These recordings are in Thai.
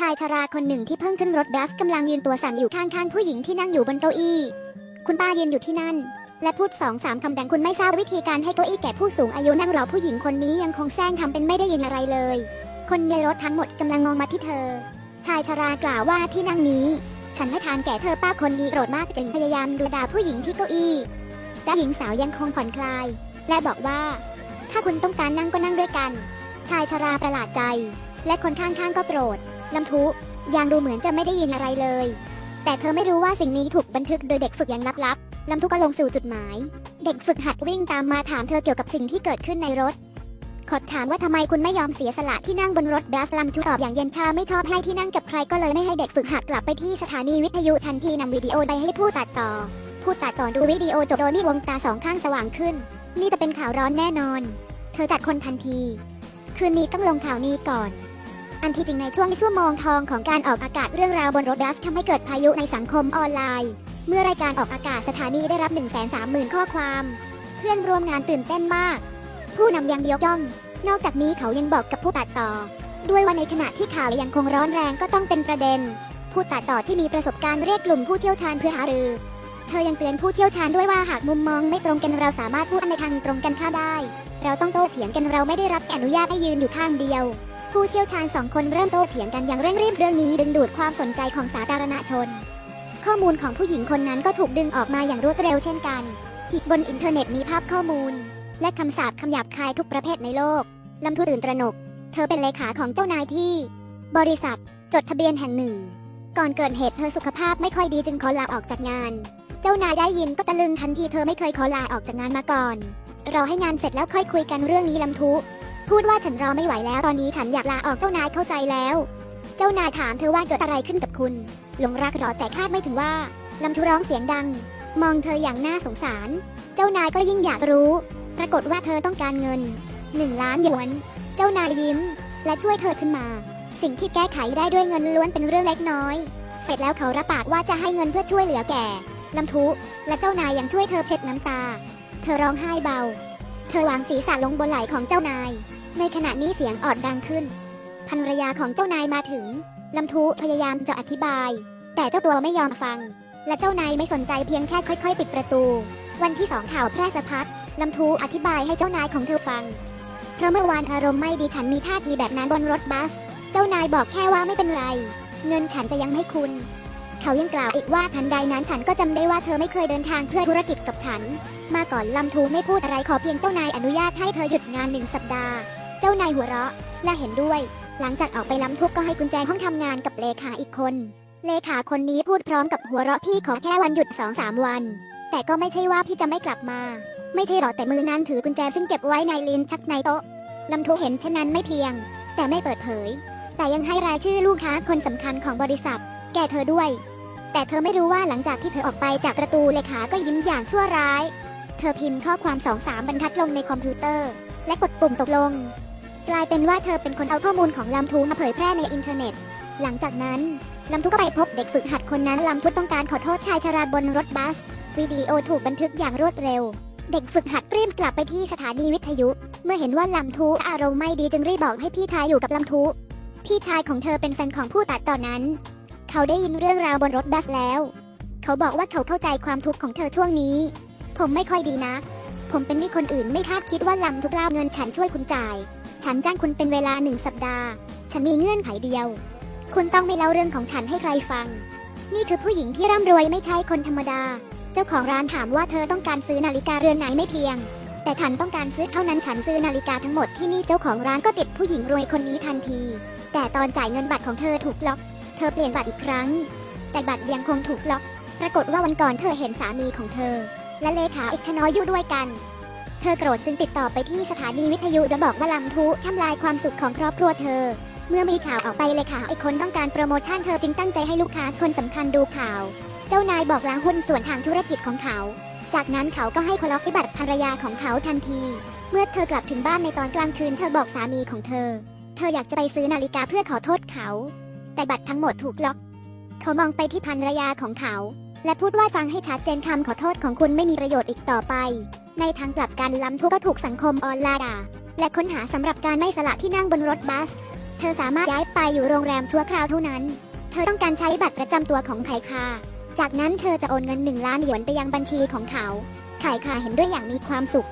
ชายชราคนหนึ่งที่เพิ่งขึ้นรถบัสกำลังยืนตัวสั่นอยู่ข้างๆผู้หญิงที่นั่งอยู่บนเก้าอี้ คุณป้ายืนอยู่ที่นั่น และพูดสองสามคำดังคุณไม่ทราบวิธีการให้เก้าอี้แก่ผู้สูงอายุนั่งรอผู้หญิงคนนี้ยังคงแซงทำเป็นไม่ได้ยินอะไรเลย คนในรถทั้งหมดกำลังมองมาที่เธอ ชายชรากล่าวว่าที่นั่งนี้ ฉันให้ทานแก่เธอป้าคนดีโกรธมากจึงพยายามดูด่าผู้หญิงที่เก้าอี้แต่หญิงสาวยังคงผ่อนคลาย และบอกว่า ถ้าคุณต้องการนั่งก็นั่งด้วยกัน ชายชราประหลาดใจ และคนข้างๆก็โกรธ ลำทุยังดูเหมือนจะไม่ได้ยินอะไรเลย แต่เธอไม่รู้ว่าสิ่งนี้ถูกบันทึกโดยเด็กฝึกอย่างลับๆลำทุก็ลงสู่จุดหมาย เด็กฝึกหัดวิ่งตามมาถามเธอเกี่ยวกับสิ่งที่เกิดขึ้นในรถ ขอถามว่าทำไมคุณไม่ยอมเสียสละที่นั่งบนรถบัสลำทุตอบอย่างเย็นชาไม่ชอบให้ที่นั่งกับใครก็เลยไม่ให้เด็กฝึกหัดกลับไปที่สถานีวิทยุทันทีนำวิดีโอไปให้ผู้ตัดต่อ ผู้ตัดต่อดูวิดีโอจบโดยมีดวงตาสองข้างสว่างขึ้น นี่จะเป็นข่าวร้อนแน่นอน เธอจัดคนทันที คืนนี้ต้องลงข่าวนี้ก่อน อันที่จริงในช่วงชั่วโมงทองของการออกอากาศเรื่องราวบนรถบัสทำให้เกิดพายุในสังคมออนไลน์ เมื่อรายการออกอากาศสถานีได้รับ 1 3 0 0 0 0 ข้อความ เพื่อนร่วมงานตื่นเต้นมาก ผู้นำยังยกย่อง นอกจากนี้เขายังบอกกับผู้ตัดต่อ ด้วยว่าในขณะที่ข่าวยังคงร้อนแรงก็ต้องเป็นประเด็น ผู้ตัดต่อที่มีประสบการณ์เรียกกลุ่มผู้เชี่ยวชาญเพื่อหารือ เธอยังเตือนผู้เชี่ยวชาญด้วยว่าหากมุมมองไม่ตรงกันเราสามารถพูดในทางตรงกันข้ามได้ เราต้องโต้เถียงกันเราไม่ได้รับอนุญาตให้ยืนอยู่ข้างเดียว ผู้เชี่ยวชาญสองคนเริ่มโต้เถียงกันอย่างเร่งรีบเรื่องนี้ดึงดูดความสนใจของสาธารณชน ข้อมูลของผู้หญิงคนนั้นก็ถูกดึงออกมาอย่างรวดเร็วเช่นกันอีกบนอินเทอร์เน็ตมีภาพข้อมูล และคำสาปคำหยาบคายทุกประเภทในโลก ลำทุตื่นตระหนก เธอเป็นเลขาของเจ้านายที่ บริษัท จดทะเบียนแห่งหนึ่ง ก่อนเกิดเหตุเธอสุขภาพไม่ค่อยดีจึงขอลาออกจากงาน เจ้านายได้ยินก็ตะลึงทันทีเธอไม่เคยขอลาออกจากงานมาก่อนรอให้งานเสร็จแล้วค่อยคุยกันเรื่องนี้ลำทุ พูดว่าฉันรอไม่ไหวแล้วตอนนี้ฉันอยากลาออกเจ้านายเข้าใจแล้ว เจ้านายถามเธอว่าเกิดอะไรขึ้นกับคุณหลงรักหรอแต่คาดไม่ถึงว่าลำทุร้องเสียงดัง มองเธออย่างน่าสงสาร เจ้านายก็ยิ่งอยากรู้ ปรากฏว่าเธอต้องการเงินหนึ่งล้านหยวน เจ้านายยิ้ม และช่วยเธอขึ้นมา สิ่งที่แก้ไขได้ด้วยเงินล้วนเป็นเรื่องเล็กน้อย เสร็จแล้วเขารับปากว่าจะให้เงินเพื่อช่วยเหลือแก่ลำทุและเจ้านายยังช่วยเธอเช็ดน้ำตา เธอร้องไห้เบา เธอวางศีรษะลงบนไหล่ของเจ้านาย ในขณะนี้เสียงออดดังขึ้นภรรยาของเจ้านายมาถึง ลำทุพยายามจะอธิบาย แต่เจ้าตัวไม่ยอมฟัง และเจ้านายไม่สนใจเพียงแค่ค่อย ๆ ปิดประตู วันที่สองข่าวแพร่สะพัดลำทุอธิบายให้เจ้านายของเธอฟัง เพราะเมื่อวานอารมณ์ไม่ดีฉันมีท่าทีแบบนั้นบนรถบัส เจ้านายบอกแค่ว่าไม่เป็นไร เงินฉันจะยังไม่คุณ เขายังกล่าวอีกว่าทันใดนั้นฉันก็จำได้ว่าเธอไม่เคยเดินทางเพื่อธุรกิจกับฉัน มาก่อนลำทูไม่พูดอะไรขอเพียงเจ้านายอนุญาตให้เธอหยุดงานหนึ่งสัปดาห์ เจ้านายหัวเราะ และเห็นด้วย หลังจากออกไปล้ำทุกก็ให้กุญแจห้องทำงานกับเลขาอีกคน เลขาคนนี้พูดพร้อมกับหัวเราะพี่ขอแค่วันหยุดสองสามวัน แต่ก็ไม่ใช่ว่าพี่จะไม่กลับมา ไม่ใช่หรอกแต่มือนั้นถือกุญแจซึ่งเก็บไว้ในลิ้นชักในโต๊ะลำทุเห็นเช่นนั้นไม่เพียง แต่ไม่เปิดเผย แต่ยังให้รายชื่อลูกค้าคนสำคัญของบริษัท แก่เธอด้วย แต่เธอไม่รู้ว่าหลังจากที่เธอออกไปจากประตูเลขาก็ยิ้มอย่างชั่วร้าย เธอพิมพ์ข้อความสองสามบรรทัดลงในคอมพิวเตอร์ และกดปุ่มตกลง กลายเป็นว่าเธอเป็นคนเอาข้อมูลของลำทูมาเผยแพร่ในอินเทอร์เน็ต หลังจากนั้นลำทุก็ไปพบเด็กฝึกหัดคนนั้นลำทุต้องการขอโทษชายชราบนรถบัส วิดีโอถูกบันทึกอย่างรวดเร็ว เด็กฝึกหัดรีบกลับไปที่สถานีวิทยุ เมื่อเห็นว่าลำทุอารมณ์ไม่ดีจึงรีบบอกให้พี่ชายอยู่กับลำทุพี่ชายของเธอเป็นแฟนของผู้ตัดต่อนนั้น เขาได้ยินเรื่องราวบนรถบัสแล้ว เขาบอกว่าเขาเข้าใจความทุกข์ของเธอช่วงนี้ ผมไม่ค่อยดีนะ ผมเป็นนี้คนอื่นไม่คาดคิดว่าลำทุกลาเงินฉันช่วยคุณจ่าย ฉันจ้างคุณเป็นเวลาหนึ่งสัปดาห์ ฉันมีเงื่อนไขเดียว คุณต้องไม่เล่าเรื่องของฉันให้ใครฟัง นี่คือผู้หญิงที่ร่ำรวยไม่ใช่คนธรรมดา เจ้าของร้านถามว่าเธอต้องการซื้อนาฬิกาเรือนไหนไม่เพียง แต่ฉันต้องการซื้อเท่านั้นฉันซื้อนาฬิกาทั้งหมดที่นี่เจ้าของร้านก็ติดผู้หญิงรวยคนนี้ทันที แต่ตอนจ่ายเงินบัตรของเธอถูกล็อก เธอเปลี่ยนบัตรอีกครั้ง แต่บัตรยังคงถูกล็อก ปรากฏว่าวันก่อนเธอเห็นสามีของเธอ และเลขาอีกทน้อยอยู่ด้วยกัน เธอโกรธจึงติดต่อไปที่สถานีวิทยุและบอกว่าลำทุทำลายความสุขของครอบครัวเธอ เมื่อมีข่าวออกไปเลยขาอีกคนต้องการโปรโมชั่นเธอจึงตั้งใจให้ลูกค้าคนสำคัญดูข่าว เจ้านายบอกลาหุ้นส่วนทางธุรกิจของเขา จากนั้นเขาก็ให้คล็อกบัตรภรรยาของเขาทันที เมื่อเธอกลับถึงบ้านในตอนกลางคืนเธอบอกสามีของเธอ เธออยากจะไปซื้อนาฬิกาเพื่อขอโทษเขา แต่บัตรทั้งหมดถูกล็อก เขามองไปที่ภรรยาของเขา และพูดว่าฟังให้ชัดเจนคำขอโทษของคุณไม่มีประโยชน์อีกต่อไป ในทางกลับกันล้ำทุกก็ถูกสังคมออนไลน์ด่าและค้นหาสำหรับการไม่สละที่นั่งบนรถบัส เธอสามารถย้ายไปอยู่โรงแรมชั่วคราวเท่านั้น เธอต้องการใช้บัตรประจำตัวของไขคา จากนั้นเธอจะโอนเงินหนึ่งล้านหยวนไปยังบัญชีของเขา ไขคาเห็นด้วยอย่างมีความสุข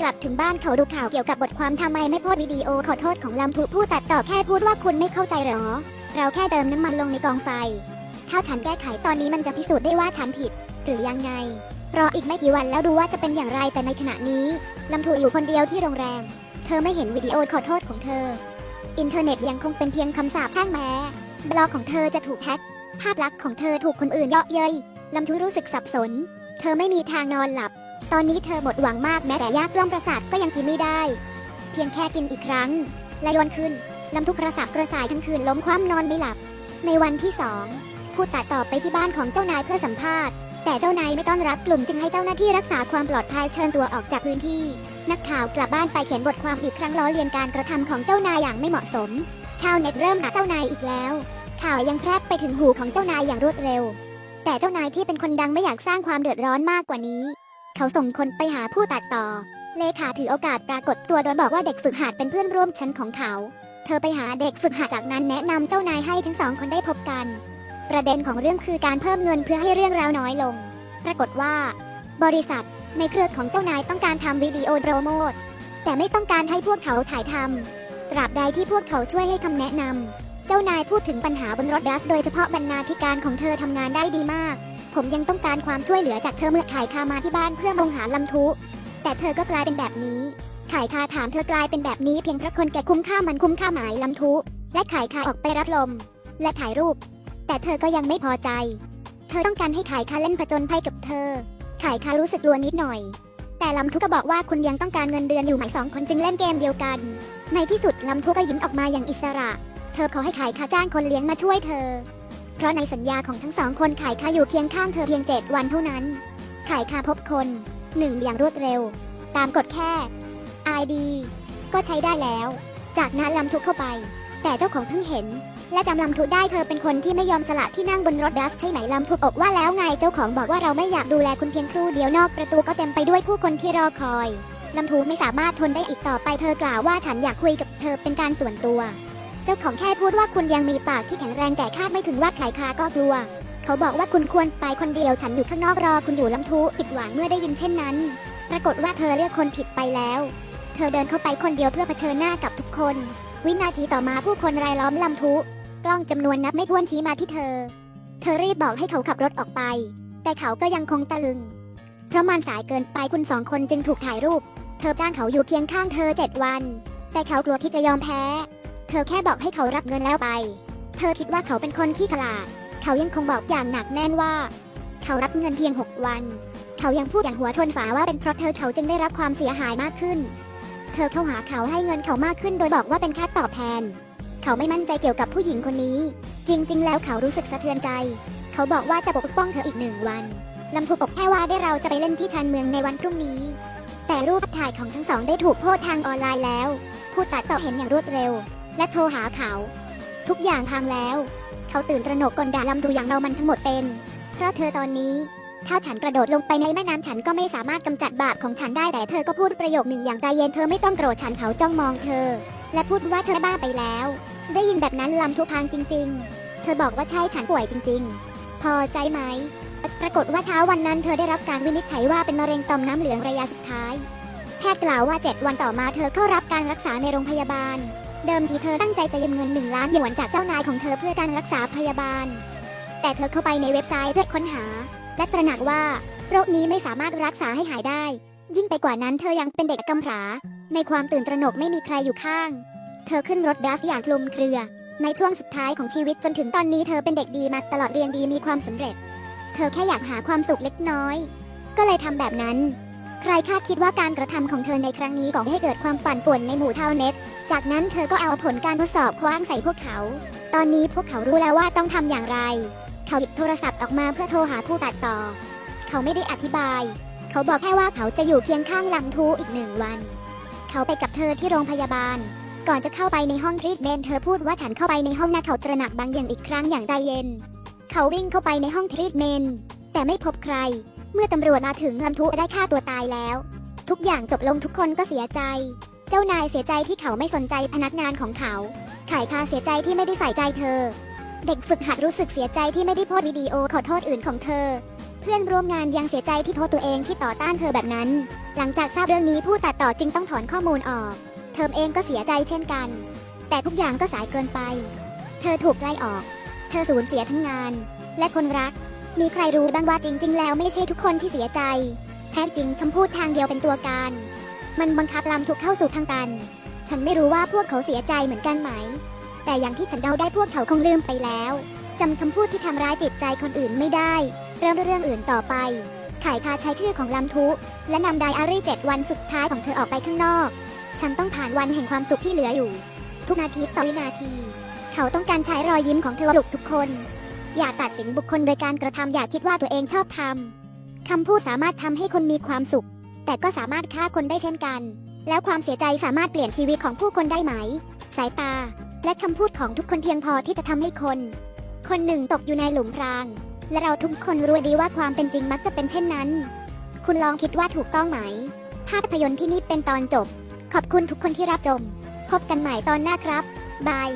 กลับถึงบ้านเขาดูข่าวเกี่ยวกับบทความทำไมไม่โพสต์วิดีโอขอโทษของลำทุผู้ตัดต่อแค่พูดว่าคุณไม่เข้าใจหรอ เราแค่เติมน้ำมันลงในกองไฟ ถ้าฉันแก้ไขตอนนี้มันจะพิสูจน์ได้ว่าฉันผิด หรือยังไง รออีกไม่กี่วันแล้วดูว่าจะเป็นอย่างไรแต่ในขณะนี้ลำทุอยู่คนเดียวที่โรงแรม เธอไม่เห็นวิดีโอขอโทษของเธอ อินเทอร์เน็ตยังคงเป็นเพียงคำสาปช่างแม้ บล็อกของเธอจะถูกแฮ็กภาพลักษณ์ของเธอถูกคนอื่นเยาะเย้ยลำทุรู้สึกสับสน เธอไม่มีทางนอนหลับ ตอนนี้เธอหมดหวังมากแม้แต่ยากล่อมประสาทก็ยังกินไม่ได้ เพียงแค่กินอีกครั้งและยนขึ้นลำทุกระสับกระส่ายทั้งคืนล้มคว่ำนอนไม่หลับ ในวันที่สองผู้ตัดต่อไปที่บ้านของเจ้านายเพื่อสัมภาษณ์ แต่เจ้านายไม่ต้อนรับกลุ่มจึงให้เจ้าหน้าที่รักษาความปลอดภัยเชิญตัวออกจากพื้นที่ นักข่าวกลับบ้านไปเขียนบทความอีกครั้งล้อเลียนการกระทำของเจ้านายอย่างไม่เหมาะสม ชาวเน็ตเริ่มด่าเจ้านายอีกแล้ว ข่าวยังแพร่ไปถึงหูของเจ้านายอย่างรวดเร็ว แต่เจ้านายที่เป็นคนดังไม่อยากสร้างความเดือดร้อนมากกว่านี้ เขาส่งคนไปหาผู้ตัดต่อ เลขาถือโอกาสปรากฏตัวโดยบอกว่าเด็กฝึกหัดเป็นเพื่อนร่วมชั้นของเขา เธอไปหาเด็กฝึกหัดจากนั้นแนะนำเจ้านายให้ทั้งสองคนได้พบกัน ประเด็นของเรื่องคือการเพิ่มเงินเพื่อให้เรื่องราวน้อยลง ปรากฏว่า บริษัทในเครือของเจ้านายต้องการทำวิดีโอโปรโมทแต่ไม่ต้องการให้พวกเขาถ่ายทำตราบใดที่พวกเขาช่วยให้คำแนะนำเจ้านายพูดถึงปัญหาบนรถบัสโดยเฉพาะบรรณาธิการของเธอทำงานได้ดีมาก ผมยังต้องการความช่วยเหลือจากเธอเมื่อขายคามาที่บ้านเพื่อมองหาลำทุ แต่เธอก็กลายเป็นแบบนี้ ขายคาถามเธอกลายเป็นแบบนี้เพียงเพราะคนแก่คุ้มค่ามันคุ้มค่าหมายลำทุ และขายคาออกไปรับลม และถ่ายรูป แต่เธอก็ยังไม่พอใจ เธอต้องการให้ขายคาเล่นผจญภัยกับเธอ ขายคารู้สึกกลัวนิดหน่อย แต่ลำทุก็บอกว่าคุณยังต้องการเงินเดือนอยู่ไหมสองคนจึงเล่นเกมเดียวกัน ในที่สุดลำทุก็ยิ้มออกมาอย่างอิสระ เธอขอให้ขายคาจ้างคนเลี้ยงมาช่วยเธอ เพราะในสัญญาของทั้งสองคนขายคาอยู่เคียงข้างเธอเพียงเจ็ดวันเท่านั้น ขายคาพบคนหนึ่งอย่างรวดเร็ว ตามกฎแค่ ID ก็ใช้ได้แล้ว จากนั้นลำทุกเข้าไป แต่เจ้าของเพิ่งเห็น และจำลำทุได้เธอเป็นคนที่ไม่ยอมสละที่นั่งบนรถบัสใช่ไหมลำทุกอกว่าแล้วไงเจ้าของบอกว่าเราไม่อยากดูแลคุณเพียงครู่เดียวนอกประตูก็เต็มไปด้วยผู้คนที่รอคอยลำทุไม่สามารถทนได้อีกต่อไปเธอกล่าวว่าฉันอยากคุยกับเธอเป็นการส่วนตัว เจ้าของแค่พูดว่าคุณยังมีปากที่แข็งแรงแต่คาดไม่ถึงว่าขายคาก็กลัว เขาบอกว่าคุณควรไปคนเดียวฉันอยู่ข้างนอกรอคุณอยู่ลำทุผิดหวังเมื่อได้ยินเช่นนั้น ปรากฏว่าเธอเลือกคนผิดไปแล้ว เธอเดินเข้าไปคนเดียวเพื่อเผชิญหน้ากับทุกคน วินาทีต่อมาผู้คนรายล้อมลำทุ กล้องจำนวนนับไม่ถ้วนชี้มาที่เธอ เธอรีบบอกให้เขาขับรถออกไป แต่เขาก็ยังคงตะลึง เพราะมันสายเกินไปคุณสองคนจึงถูกถ่ายรูป เธอจ้างเขาอยู่เคียงข้างเธอเจ็ดวัน แต่เขากลัวที่จะยอมแพ้ เธอแค่บอกให้เขารับเงินแล้วไป เธอคิดว่าเขาเป็นคนที่ขลาด เขายังคงบอกอย่างหนักแน่นว่า เขารับเงินเพียง6วัน เขายังพูดอย่างหัวชนฝาว่าเป็นเพราะเธอเขาจึงได้รับความเสียหายมากขึ้น เธอเข้าหาเขาให้เงินเขามากขึ้นโดยบอกว่าเป็นค่าตอบแทน เขาไม่มั่นใจเกี่ยวกับผู้หญิงคนนี้ จริง ๆ แล้วเขารู้สึกสะเทือนใจ เขาบอกว่าจะปกป้องเธออีกหนึ่งวันลำพูบอกแค่ว่าได้เราจะไปเล่นที่ชานเมืองในวันพรุ่งนี้ แต่รูปถ่ายของทั้งสองได้ถูกโพสทางออนไลน์แล้ว ผู้ตัดต่อเห็นอย่างรวดเร็ว และโทรหาเขา ทุกอย่างพังแล้ว เขาตื่นตระหนกก่อนด่าลำดูอย่างเรามันทั้งหมดเป็น เพราะเธอตอนนี้ ถ้าฉันกระโดดลงไปในแม่น้ำฉันก็ไม่สามารถกำจัดบาปของฉันได้แต่เธอก็พูดประโยคหนึ่งอย่างใจเย็นเธอไม่ต้องโกรธฉันเขาจ้องมองเธอ และพูดว่าเธอบ้าไปแล้ว ได้ยินแบบนั้นลำทุพังจริง ๆ เธอบอกว่าใช่ฉันป่วยจริง ๆ พอใจไหม ปรากฏว่าเช้าวันนั้นเธอได้รับการวินิจฉัยว่าเป็นมะเร็งต่อมน้ำเหลืองระยะสุดท้าย แพทย์กล่าวว่า 7 วันต่อมาเธอเข้ารับการรักษาในโรงพยาบาล เดิมทีเธอตั้งใจจะยืมเงินหนึ่งล้านหยวนจากเจ้านายของเธอเพื่อการรักษาพยาบาล แต่เธอเข้าไปในเว็บไซต์เพื่อค้นหา และตระหนักว่า โรคนี้ไม่สามารถรักษาให้หายได้ ยิ่งไปกว่านั้นเธอยังเป็นเด็กกำพร้า ในความตื่นตระหนกไม่มีใครอยู่ข้าง เธอขึ้นรถบัสอย่างคลุมเครือ ในช่วงสุดท้ายของชีวิตจนถึงตอนนี้เธอเป็นเด็กดีมาตลอดเรียนดีมีความสำเร็จ เธอแค่อยากหาความสุขเล็กน้อย ก็เลยทำแบบนั้นใครคาดคิดว่าการกระทำของเธอในครั้งนี้ก่อให้เกิดความปั่นป่วนในหมู่เท่าเน็ต จากนั้นเธอก็เอาผลการทดสอบคว้างใส่พวกเขา ตอนนี้พวกเขารู้แล้วว่าต้องทำอย่างไร เขาหยิบโทรศัพท์ออกมาเพื่อโทรหาผู้ตัดต่อ เขาไม่ได้อธิบาย เขาบอกแค่ว่าเขาจะอยู่เคียงข้างลำทูอีกหนึ่งวัน เขาไปกับเธอที่โรงพยาบาล ก่อนจะเข้าไปในห้องทรีทเมนต์เธอพูดว่าฉันเข้าไปในห้องนะเขาตระหนักบางอย่างอีกครั้งอย่างใจเย็น เขาวิ่งเข้าไปในห้องทรีทเมนต์แต่ไม่พบใคร เมื่อตำรวจมาถึงลำทุได้ฆ่าตัวตายแล้ว ทุกอย่างจบลงทุกคนก็เสียใจ เจ้านายเสียใจที่เขาไม่สนใจพนักงานของเขาขายคาเสียใจที่ไม่ได้ใส่ใจเธอ เด็กฝึกหัดรู้สึกเสียใจที่ไม่ได้โพสต์วิดีโอขอโทษอื่นของเธอ เพื่อนร่วมงานยังเสียใจที่โทษตัวเองที่ต่อต้านเธอแบบนั้น หลังจากทราบเรื่องนี้ผู้ตัดต่อจึงต้องถอนข้อมูลออก เธอเองก็เสียใจเช่นกัน แต่ทุกอย่างก็สายเกินไป เธอถูกไล่ออก เธอสูญเสียทั้งงาน และคนรัก มีใครรู้บ้างว่าจริง ๆ แล้วไม่ใช่ทุกคนที่เสียใจ แท้จริงคำพูดทางเดียวเป็นตัวการ มันบังคับลำทุกเข้าสู่ทางตัน ฉันไม่รู้ว่าพวกเขาเสียใจเหมือนกันไหม แต่อย่างที่ฉันเดาได้พวกเขาคงลืมไปแล้วจำคำพูดที่ทำร้ายจิตใจคนอื่นไม่ได้ เริ่มเรื่องอื่นต่อไป ขายคาใช้ชื่อของลำทุ และนำไดอารี่เจ็ดวันสุดท้ายของเธอออกไปข้างนอก ฉันต้องผ่านวันแห่งความสุขที่เหลืออยู่ ทุกนาทีต่อวินาที เขาต้องการใช้รอยยิ้มของเธอปลุกทุกคน อย่าตัดสินบุคคลโดยการกระทำอย่าคิดว่าตัวเองชอบทำคำพูดสามารถทำให้คนมีความสุข แต่ก็สามารถฆ่าคนได้เช่นกัน แล้วความเสียใจสามารถเปลี่ยนชีวิตของผู้คนได้ไหม สายตา และคำพูดของทุกคนเพียงพอที่จะทำให้คน คนหนึ่งตกอยู่ในหลุมพราง และเราทุกคนรู้ดีว่าความเป็นจริงมักจะเป็นเช่นนั้น คุณลองคิดว่าถูกต้องไหม ภาพยนตร์ที่นี่เป็นตอนจบ ขอบคุณทุกคนที่รับชม พบกันใหม่ตอนหน้าครับ บาย